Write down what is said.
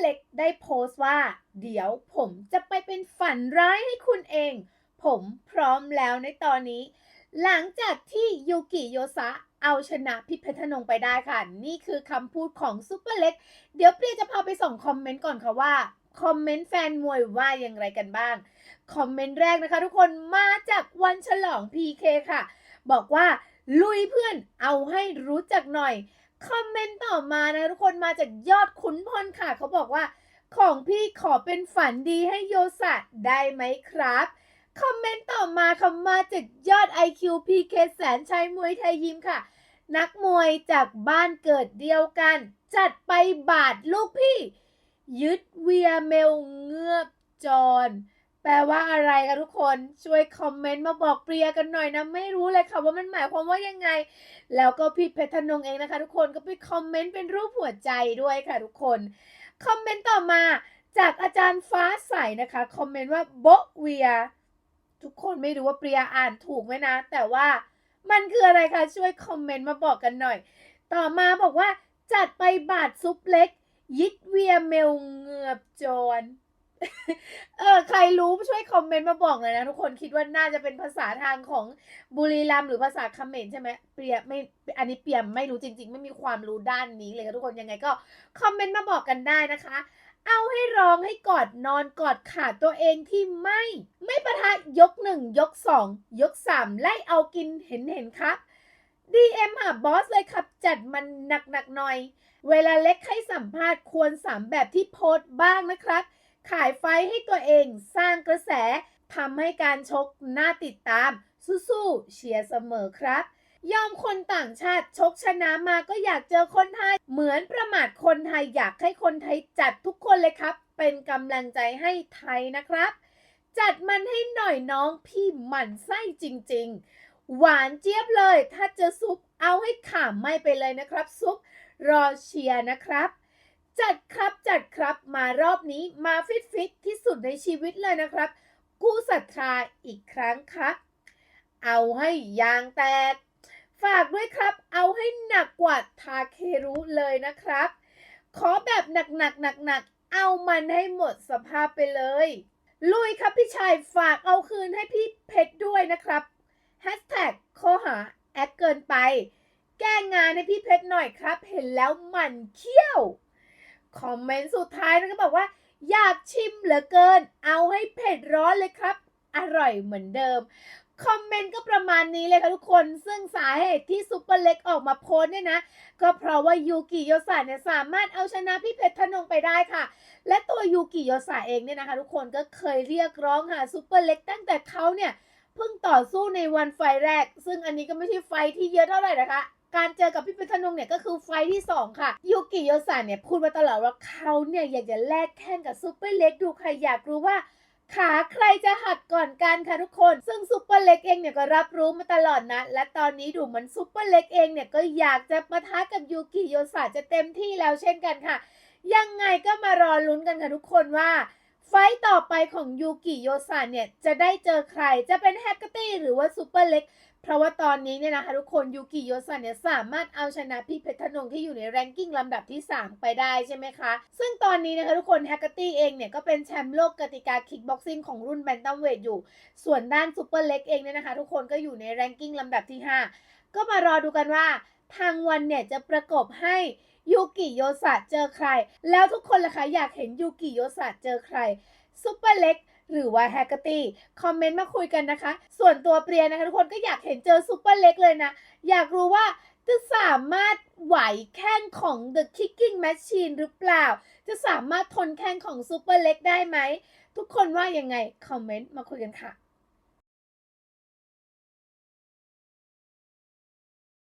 เล็กได้โพสต์ว่า เดี๋ยวผมจะไปเป็นฝันร้ายให้คุณเอง ผมพร้อมแล้วในตอนนี้ หลังจากที่ยูกิโยซะเอาชนะพิพชรนงไปได้ค่ะ นี่คือคำพูดของซุปเปอร์เล็ก เดี๋ยวเปรียจะพาไปส่งคอมเมนต์ก่อนค่ะว่า คอมเมนต์แฟนมวยว่าอย่างไรกันบ้าง คอมเมนต์แรกนะคะทุกคนมาจากวันฉลอง PK ค่ะ บอกว่าลุยเพื่อนเอาให้รู้จักหน่อย คอมเมนต์ต่อมานะทุกคนมาจากยอดขุนพลค่ะเขาบอกว่า ของพี่ขอเป็นฝันดีให้โยสะได้ไหมครับคอมเมนต์ต่อมาค่ะมาจากยอด IQ PK แสนชัยมวยไทยยิมค่ะ นักมวยจากบ้านเกิดเดียวกัน จัดไปบาดลูกพี่ ยึดเวียเมลเงือบจร แปลว่าอะไรคะทุกคนช่วยคอมเมนต์มาบอกเปรียกันหน่อยนะ ไม่รู้เลยค่ะว่ามันหมายความว่ายังไง แล้วก็พี่เพชรธนงเองนะคะ ทุกคนก็ไปคอมเมนต์เป็นรูปหัวใจด้วยค่ะทุกคนคอมเมนต์ต่อมาจากอาจารย์ฟ้าใสนะคะคอมเมนต์ว่าโบเวีย ทุกคนไม่รู้ว่าเปรียอ่านถูกไหมนะ แต่ว่ามันคืออะไรคะช่วยคอมเมนต์มาบอกกันหน่อย ต่อมาบอกว่าจัดไปบาทซุปเล็ก ยิดเวียเมลเงือบจร เออใครรู้ช่วยคอมเมนต์มาบอกเลยนะทุกคนคิดว่าน่าจะเป็นภาษาทางของบุรีรัมย์หรือภาษาเขมรใช่ไหมเปียไม่อันนี้เปียมไม่รู้จริง ๆ ไม่มีความรู้ด้านนี้เลยค่ะทุกคนยังไงก็คอมเมนต์มาบอกกันได้นะคะ เอาให้ร้องให้กอดนอนกอดขาตัวเองที่ไม่ ไม่ประทะยกหนึ่งยกสองยกสามไล่เอากินเห็นเห็นครับ DM หาบอสเลยครับ จัดมันหนักหนักๆหน่อย เวลาเล็กให้สัมภาษณ์ควรสามแบบที่โพสต์บ้างนะครับ ขายไฟให้ตัวเองสร้างกระแสทำให้การชกน่าติดตาม สู้ๆเชียร์เสมอครับ ยอมคนต่างชาติชกชนะมาก็อยากเจอคนไทย เหมือนประมาทคนไทยอยากให้คนไทยจัดทุกคนเลยครับ เป็นกำลังใจให้ไทยนะครับ จัดมันให้หน่อยน้องพี่หมั่นไส้จริง ๆ หวานเจี๊ยบเลย ถ้าเจอซุปเอาให้ขามไม่ไปเลยนะครับ ซุปรอเชียร์นะครับ จัดครับจัดครับมารอบนี้มาฟิตฟิตที่สุดในชีวิตเลยนะครับ กู้ศรัทธาอีกครั้งครับ เอาให้ยางแตก ฝากด้วยครับ เอาให้หนักกว่าทาเครุเลยนะครับ ขอแบบหนักหนักหนักหนักๆเอามันให้หมดสภาพไปเลย ลุยครับพี่ชายฝากเอาคืนให้พี่เพชรด้วยนะครับแฮชแท็กข้อหาแอคเกินไป แก้งานให้พี่เพชรหน่อยครับ เห็นแล้วมันเขี้ยว คอมเมนต์สุดท้ายนะก็บอกว่า อยากชิมเหลือเกิน เอาให้เผ็ดร้อนเลยครับ อร่อยเหมือนเดิม คอมเมนต์ก็ประมาณนี้เลยค่ะทุกคน ซึ่งสาเหตุที่ซุปเปอร์เล็กออกมาโพสเนี่ยนะ ก็เพราะว่ายูกิโยสะเนี่ยสามารถเอาชนะพี่เพชรพนงไปได้ค่ะ และตัวยูกิโยสะเองเนี่ยนะคะ ทุกคนก็เคยเรียกร้องหาซุปเปอร์เล็กตั้งแต่เขาเนี่ยเพิ่งต่อสู้ในวันไฟแรก ซึ่งอันนี้ก็ไม่ใช่ไฟที่เยอะเท่าไหร่นะคะ การเจอกับพี่เพชรพนงเนี่ยก็คือไฟที่ 2 ค่ะ ยูกิโยสะเนี่ยพูดมาตลอดว่าเขาเนี่ยอยากจะแลกแข่งกับซุปเปอร์เล็กดูใครอยากรู้ว่าขาใครจะหักก่อนกันค่ะทุกคน ซึ่งซุปเปอร์เล็กเองเนี่ยก็รับรู้มาตลอดนะ และตอนนี้ดูเหมือนซุปเปอร์เล็กเองเนี่ยก็อยากจะปะทะกับยูกิโยสะจะเต็มที่แล้วเช่นกันค่ะ ยังไงก็มารอลุ้นกันค่ะทุกคนว่า ไฟต่อไปของยูกิโยสะเนี่ยจะได้เจอใครจะเป็นแฮกเกอร์ตี้หรือว่าซูเปอร์เล็ก เพราะว่าตอนนี้เนี่ยนะคะทุกคนยูกิโยสะเนี่ยสามารถเอาชนะพี่เพชรธนงที่อยู่ในแรงกิ้งลำดับที่ 3 ไปได้ใช่ไหมคะ ซึ่งตอนนี้นะคะทุกคนแฮกเกอร์ตี้เองเนี่ยก็เป็นแชมป์โลกกติกาคิกบ็อกซิ่งของรุ่นแบนตัมเวทอยู่ ส่วนด้านซูเปอร์เล็กเองเนี่ยนะคะทุกคนก็อยู่ในแรงกิ้งลำดับที่ 5 ก็มารอดูกันว่าทางวันเนี่ยจะประกบให้ยูกิโยสะเจอใคร แล้วทุกคนล่ะคะอยากเห็นยูกิโยสะเจอใครซูเปอร์เล็ก หรือว่าแฮกเกอร์ตี้คอมเมนต์มาคุยกันนะคะ ส่วนตัวเปรียนะคะทุกคนก็อยากเห็นเจอซูเปอร์เล็กเลยนะ อยากรู้ว่าจะสามารถไหวแข้งของ The Kicking Machine หรือเปล่า จะสามารถทนแข้งของซูเปอร์เล็กได้ไหม ทุกคนว่ายังไง คอมเมนต์มาคุยกันค่ะ